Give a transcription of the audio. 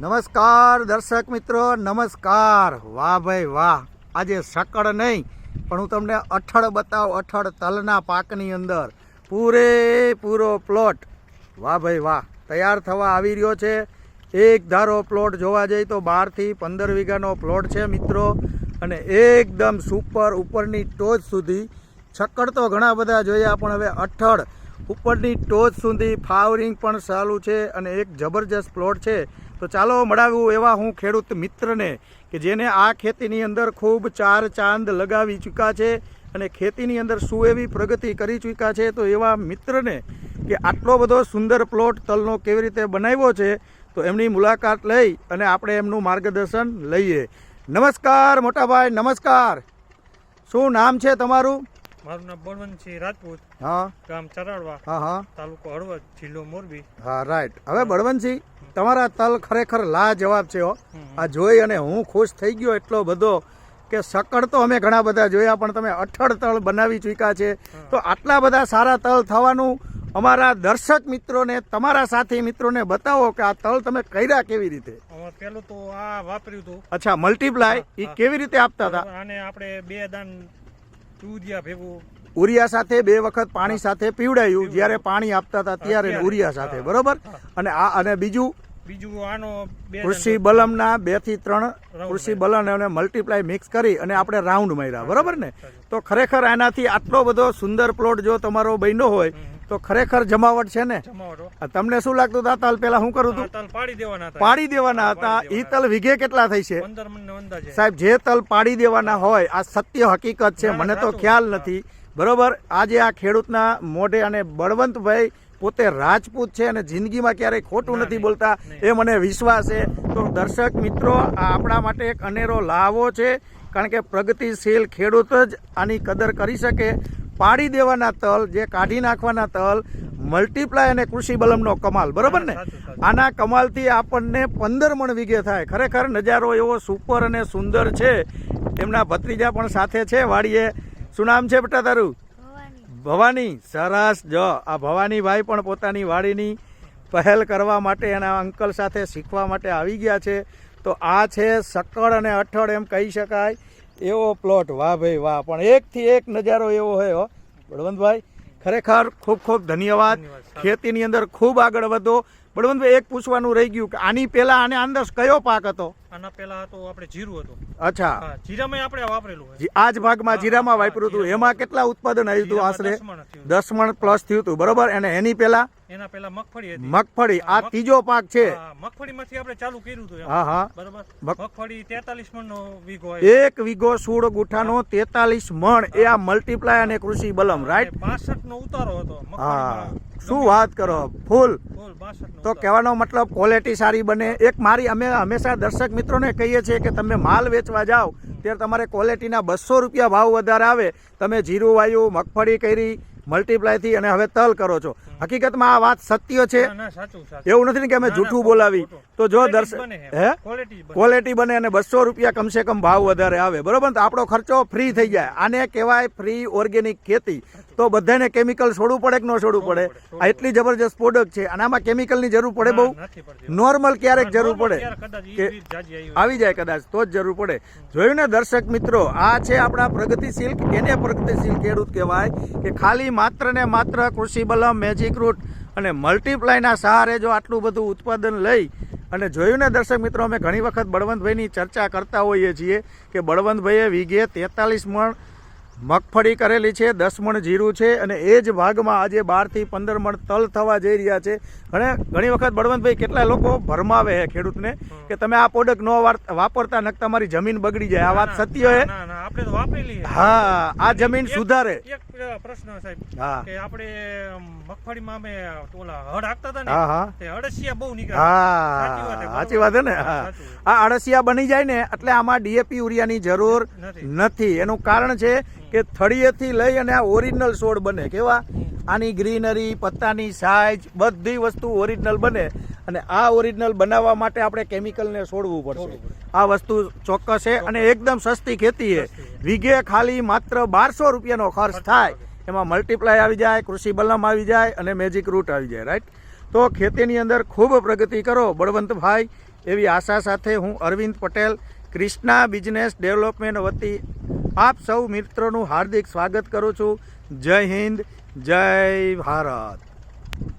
નમસ્કાર દર્શક મિત્રો, નમસ્કાર. વાહ ભાઈ વાહ. આજે સકળ નહીં, પણ હું તમને અઠળ બતાવ, અઠળ તલના પાકની અંદર પૂરેપૂરો પ્લોટ વાહ ભાઈ વાહ. તૈયાર થવા આવી રહ્યો છે. એક ધારો પ્લોટ જોવા જઈએ તો બારથી પંદર વીઘાનો પ્લોટ છે મિત્રો. અને એકદમ સુપર ઉપરની ટોચ સુધી છક્કડ તો ઘણા બધા જોયા, પણ હવે અઠળ ઉપરની ટોચ સુધી ફાવરિંગ પણ ચાલુ છે અને એક જબરજસ્ત પ્લોટ છે. તો ચાલો મળાવું એવા હું ખેડૂત મિત્રને કે જેને આ ખેતીની અંદર ખૂબ ચાર ચાંદ લગાવી ચૂક્યા છે અને ખેતીની અંદર શું એવી પ્રગતિ કરી ચૂક્યા છે તો એવા મિત્રને કે આટલો બધો સુંદર પ્લોટ તલનો કેવી રીતે બનાવ્યો છે તો એમની મુલાકાત લઈ અને આપણે એમનું માર્ગદર્શન લઈએ. નમસ્કાર મોટાભાઈ નમસ્કાર. શું નામ છે તમારું? મારું નામ બળવંતસિંહ રાજપૂત. હા. ગામ ચરાડવા હા હા. તાલુકો હળવદ જિલ્લો મોરબી. હા રાઈટ હવે બળવંતસિંહ તમારા તલ ખરેખર લાજવાબ છે આ જોઈ અને હું ખુશ થઈ ગયો એટલો બધો કે સકળ તો અમે ઘણા બધા જોયા પણ તમે અઠળ તલ બનાવી ચૂક્યા છે. તો આટલા બધા સારા તલ થવાનું અમારા દર્શક મિત્રોને તમારા સાથી મિત્રોને બતાવો કે આ તલ તમે કર્યા કેવી રીતે? પેલું તો આ વાપર્યું હતું. અચ્છા મલ્ટીપ્લાય એ કેવી રીતે આપતા હતા? અને આપણે બે દાન દૂધિયા ભેગું ઉરિયા સાથે બે વખત પાણી સાથે પીવડાયું. જ્યારે પાણી આપતા હતા ત્યારે. ઉરિયા સાથે. બરોબર? અને આ અને બીજું? બીજું આનો કૃષિ બલમના બેથી ત્રણ કૃષિ બલમ અને મલ્ટીપ્લાય મિક્સ કરી અને આપણે રાઉન્ડ માર્યા. બરોબર ને? તો ખરેખર આનાથી આટલો બધો સુંદર પ્લોટ જો તમારો બન્યો હોય તો ખરેખર જમાવટ છે ને? તમને શું લાગતું? હતા તલ પેલા શું કરું હતું પાડી દેવાના હતા. પાડી દેવાના હા, હતા. પાડી ઈ તલ વિઘે કેટલા થઈ છે? સાહેબ જે તલ પાડી દેવાના હોય આ સત્ય હકીકત છે. મને તો ખ્યાલ નથી. બરોબર? આજે આ ખેડૂતના મોઢે અને બળવંતભાઈ પોતે રાજપૂત છે અને જિંદગીમાં ક્યારેય ખોટું નથી બોલતા એ મને વિશ્વાસ છે. તો દર્શક મિત્રો આ આપણા માટે એક અનેરો લાવો છે કારણ કે પ્રગતિશીલ ખેડૂત જ આની કદર કરી શકે. પાડી દેવાના તલ જે કાઢી નાખવાના તલ મલ્ટીપ્લાય અને કૃષિ બલમનો કમાલ. બરોબર ને. આના કમાલથી આપણને પંદર મણ વીઘે થાય. ખરેખર નજારો એવો સુપર અને સુંદર છે. એમના ભત્રીજા પણ સાથે છે વાડીએ શું નામ છે બેટા તારું? ભવાની. સરસ. જો આ ભવાનીભાઈ પણ પોતાની વાડીની પહેલ કરવા માટે એના અંકલ સાથે શીખવા માટે આવી ગયા છે. તો આ છે સક્કડ અને અઠળ એમ કહી શકાય. એવો પ્લોટ વાહ ભાઈ વાહ. પણ એકથી એક નજારો એવો હોય હો. બળવંતભાઈ ખરેખર ખૂબ ખૂબ ધન્યવાદ. ધન્યવાદ, ખેતીની અંદર ખૂબ આગળ વધો. બળવંતભાઈ એક પૂછવાનું રહી ગયું કે આની પહેલા આને અંદર કયો પાક હતો? આના પહેલા તો આપણે જીરું હતું. અચ્છા. જીરામાં આપણે વાપરેલું આ જ ભાગમાં જીરામાં વાપર્યું હતું. એમાં કેટલા ઉત્પાદન આવ્યું હતું આશરે? દસ મણ પ્લસ થયું હતું. બરોબર? અને એની પહેલા? એના પહેલા મગફળી હતી. મગફળી. આ ત્રીજો પાક છે. મગફળીમાંથી આપણે ચાલુ કર્યું હતું હા હા. બરોબર? મગફળી તેતાલીસ મણ નો વીઘો એક વીઘો સોળ ગુઠાનો તેતાલીસ મણ. એ આ મલ્ટીપ્લાય અને કૃષિ બલમ રાઈટ અને 62 નો ઉતારો હતો હા. મગફળીમાં. શું વાત કરો? ફૂલ. ફૂલ 62 નો તો. કહેવાનો મતલબ ક્વોલિટી સારી બને. એક મારી અમે હંમેશા દર્શક મિત્રોને કહીએ છીએ કે તમે માલ વેચવા જાઓ ત્યારે તમારે ક્વોલિટીના બસો રૂપિયા ભાવ વધારે આવે. તમે જીરું વાયુ મગફળી કરી મલ્ટીપ્લાયથી અને હવે તલ કરો છો. હકીકતમાં આ વાત સત્ય છે. એવું નથી ને કે અમે જૂઠું બોલાવી. તો જો દર્શક હે. ક્વોલિટી બને. અને બસો રૂપિયા કમસે કમ ભાવ વધારે આવે. બરોબર? તો આપણો ખર્ચો ફ્રી થઈ જાય. આને કહેવાય ફ્રી ઓર્ગેનિક ખેતી. તો બધાને કેમિકલ છોડવું પડે કે ન છોડવું પડે? આ એટલી જબરજસ્ત પ્રોડક્ટ છે અને આમાં કેમિકલની જરૂર પડે બહુ. નોર્મલ ક્યારેક જરૂર પડે. કે આવી આવી જાય કદાચ તો જ જરૂર પડે. જોયું ને દર્શક મિત્રો આ છે આપણા પ્રગતિશીલ એને પ્રગતિશીલ ખેડૂત કહેવાય કે ખાલી માત્ર ને માત્ર કૃષિ બલમ મેજિક રૂટ અને મલ્ટીપ્લાયના સહારે જો આટલું બધું ઉત્પાદન લઈ અને જોયું ને દર્શક મિત્રો અમે ઘણી વખત બળવંતભાઈની ચર્ચા કરતા હોઈએ છીએ કે બળવંતભાઈએ વીઘે તેતાલીસ મણ મગફળી કરેલી છે દસ મણ જીરું છે અને એ જ ભાગમાં આજે બારથી પંદર મણ તલ થવા જઈ રહ્યા છે. ઘણે ઘણી વખત બળવંતભાઈ કેટલા લોકો ભરમાવે છે ખેડૂતને કે તમે આ પ્રોડક્ટ ન વાપરતા નક તમારી જમીન બગડી જાય. આ વાત સત્ય ના, આપણે તો વાપરેલી હા આ જમીન સુધારે. એક પ્રશ્ન સાહેબ કે આપણે મગફળીમાં અમે ઓલા હળ હાકતા હતા ને તે અળસિયા બહુ નીકળે. હા સાચી વાત છે ને આ અળસિયા બની જાય ને એટલે આમાં ડીએપી યુરિયાની જરૂર નથી. નથી. એનું કારણ છે કે થળીએથી લઈ અને આ ઓરિજિનલ છોડ બને. કેવા? આની ગ્રીનરી પત્તાની સાઇઝ બધી વસ્તુ ઓરિજિનલ બને. અને આ ઓરિજિનલ બનાવવા માટે આપણે કેમિકલને છોડવું પડશે. આ વસ્તુ ચોક્કસ છે અને એકદમ સસ્તી ખેતી છે. વીઘે ખાલી માત્ર બારસો રૂપિયાનો ખર્ચ થાય. એમાં મલ્ટીપ્લાય આવી જાય કૃષિ બલમ આવી જાય અને મેજિક રૂટ આવી જાય રાઈટ તો ખેતીની અંદર ખૂબ પ્રગતિ કરો બળવંતભાઈ. એવી આશા સાથે હું અરવિંદ પટેલ ક્રિષ્ના બિઝનેસ ડેવલપમેન્ટ વતી આપ સૌ મિત્રોનું હાર્દિક સ્વાગત કરું છું. જય હિન્દ જય ભારત.